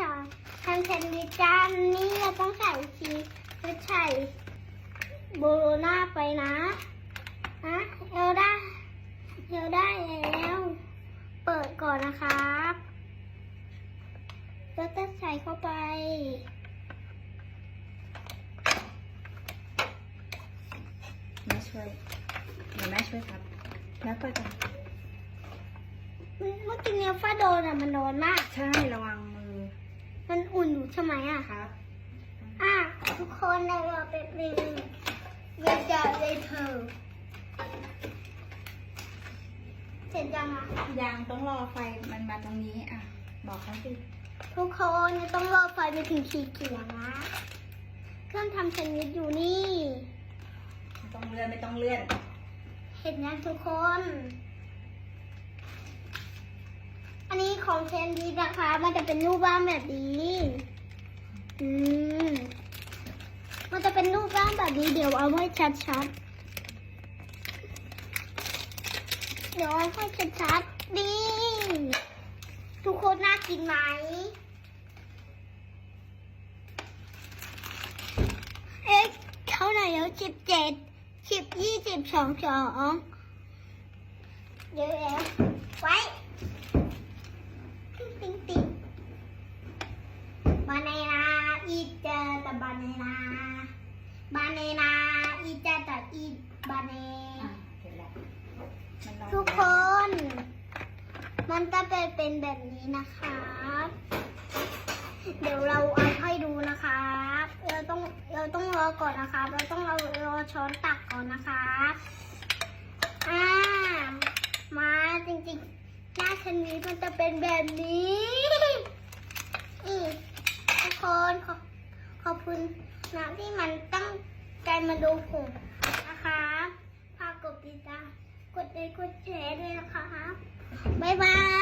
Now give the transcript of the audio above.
ทำทำแซนด์วิชจานนี้เราต้องใส่ชีสและใส่โบโลน่าไปนะฮะเอลได้เอลได้แล้วเปิดก่อนนะครับแล้วก็ใส่เข้าไปแม่ช่วยเดี๋ยวแม่ช่วยครับแม่เปิดก่อนเมื่อกี้เนี้ยฟ้าโดนอะมันร้อนมาก ใช่ ระวังมือมันอุ่นอยู่ ใช่ไหมอะครับอะทุกคนในรอเป็นหนึ่งเรียนจะเลยเธอเสร็จยังอะยังต้องรอไฟมันมาตรงนี้อะ บอกเขาสิทุกคนต้องรอไฟไปถึงขีดเขียงนะเครื่องทำแซนด์วิชอยู่นี่ไม่ต้องเลื่อนไม่ต้องเลื่อน เห็นยังทุกคน อันนี้ของแซนด์วิชนะคะ มันจะเป็นรูปร่างแบบนี้ อืม มันจะเป็นรูปร่างแบบนี้เดี๋ยวเอาให้ชัดๆ เดี๋ยวเอาให้ชัดๆนี่ทุกคนน่ากินไหมเอ๊ะเท่าไหร่แล้วสิบเจ็ดสิบยี่สิบสองสองเดี๋ยวแล้วไว้ติ๊งติ๊งติ๊งบานานาอีเจอตะบานานาบานานาอีเจอตะอีบาเนอะเสร็จแล้วมันรอทุกคน มันจะเป็นเป็นแบบนี้นะครับเดี๋ยวเราเอาให้ดูนะครับเราต้องเราต้องรอก่อนนะครับ เราต้องเรารอช้อนตักก่อนนะครับอ่ามาจริงๆหน้าชั้นนี้มันจะเป็นแบบนี้อีทุกค นขอขอบคุณนะที่มันตั้งใจมาดูผมนะคะฝากกดติดตามกดไลค์กดแชร์ด้วยนะคะบ๊ายบาย